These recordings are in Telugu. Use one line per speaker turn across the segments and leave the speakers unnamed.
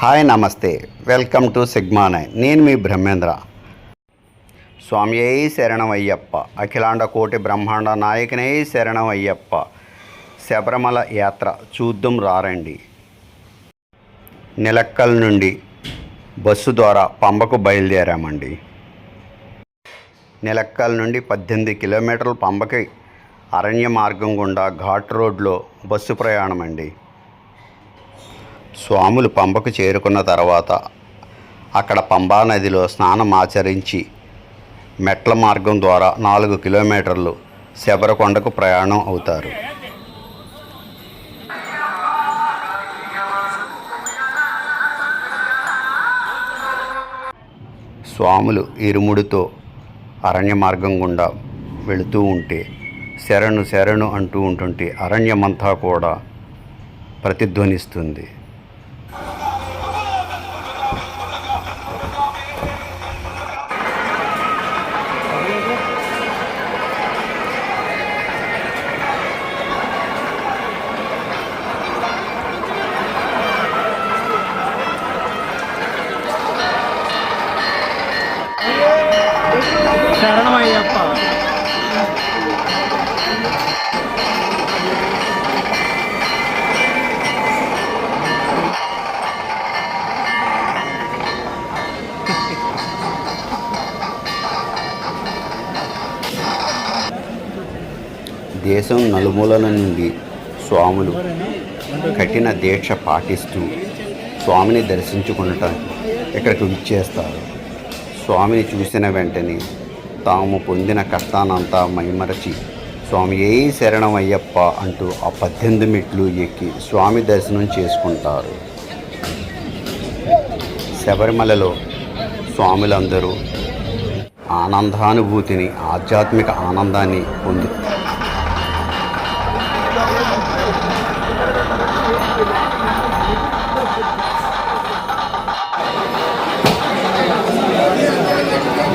హాయ్ నమస్తే. Welcome to Sigma Nine. నేను మీ బ్రహ్మేంద్ర. స్వామి శరణం అయ్యప్ప అఖిలాండ కోటి బ్రహ్మాండ నాయకనే శరణం అయ్యప్ప శబరిమల యాత్ర చూద్దాం రారండి. నిలక్కల్ నుండి బస్సు ద్వారా పంబకు బయలుదేరామండి. నిలక్కల్ నుండి పద్దెనిమిది కిలోమీటర్ల పంబకి అరణ్య మార్గం గుండా ఘాట్ రోడ్లో బస్సు ప్రయాణం అండి స్వాములు పంబకు చేరుకున్న తర్వాత అక్కడ పంబా నదిలో స్నానం ఆచరించి మెట్ల మార్గం ద్వారా నాలుగు కిలోమీటర్లు శబరకొండకు ప్రయాణం అవుతారు. స్వాములు ఇరుముడితో అరణ్య మార్గం గుండా వెళుతూ ఉంటే శరణు శరణు అంటూ ఉంటుంటే అరణ్యమంతా కూడా ప్రతిధ్వనిస్తుంది.
శరణమయ్యప్ప.
దేశం నలుమూలల నుండి స్వాములు కఠిన దీక్ష పాటిస్తూ స్వామిని దర్శించుకునటానికి ఇక్కడికి విచ్చేస్తారు. స్వామిని చూసిన వెంటనే తాము పొందిన కష్టానంతా మైమరచి స్వామి ఏ శరణం అయ్యప్ప అంటూ ఆ పద్దెనిమిది మెట్లు ఎక్కి స్వామి దర్శనం చేసుకుంటారు. శబరిమలలో స్వాములందరూ ఆనందానుభూతిని ఆధ్యాత్మిక ఆనందాన్ని
పొందుతారు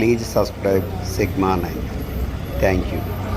Please subscribe Sigma 9. Thank you.